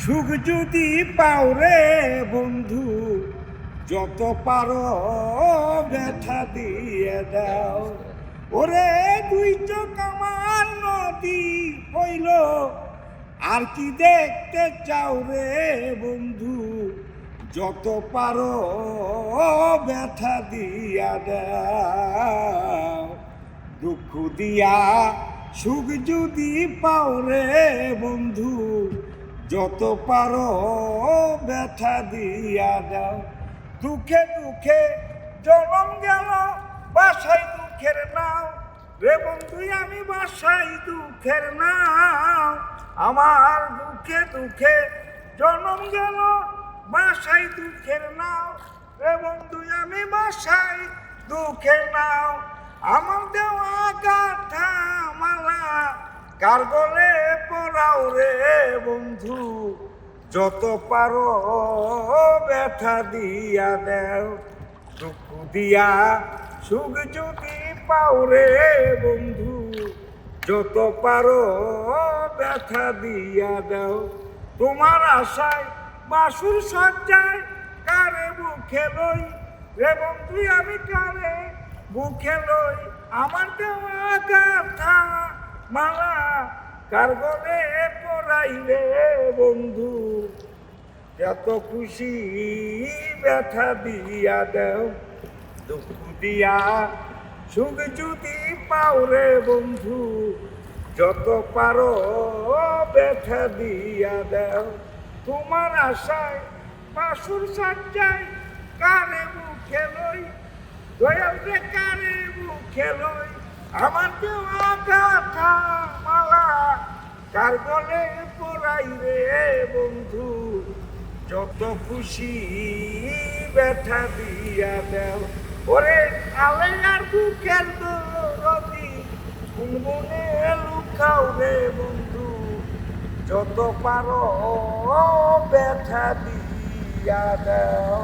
সুখ যদি পাও রে বন্ধু, যত পারো ব্যথা দিয়ে দাও। ওরে দুই চোখ আমার নদী হইল, আর কি দেখতে চাও রে বন্ধু? যত পারো ব্যথা দিয়া দাও। দুঃখ দিয়া সুখ যদি পাও রে বন্ধু যত পারো ব্যথা দিয়া দাও। দুঃখে দুঃখে জনম গেল বাসাই দুঃখের নাও। রে বন্ধু, আমি বাসাই দুঃখের নাও। আমার দুঃখে দুঃখে জনম গেল বাসাই দুঃখের নাও। রে বন্ধু, আমি বাসাই দুঃখের নাও। আমার দেওয়া গাথা মালা, কার গলে পড়াও রে বন্ধু, যত পারো ব্যথা দিয়া দেও, দুঃখ দিয়া সুখ যদি পাও রে বন্ধু, যত পারো ব্যথা দিয়া দেও। তোমার আশায় বাসুর সজ্জায় কারে বুকে লই? রে বন্ধু, আমি কারে বুকে লই? আমার দেওয়া গাথা মালা কার গলে পড়াইলে বন্ধু, যত খুশি ব্যথা দিয়া দেও, দুঃখ দিয়া সুখ যদি পাও রে বন্ধু, যত পারো ব্যথা দিয়া দেও। তোমার আশায় বাসুর সাজ্জায় কারে মুখে লই, দয়াল রে কারে মুখে লই, আমার গাথা মালা কার গলে পড়াই রে বন্ধু, যত খুশি ব্যথা দিয়া দেও। ওরে আলে আর বুকের দরদি গুনগুনে লুকাও রে বন্ধু? যত পারো ব্যথা দিয়া দাও।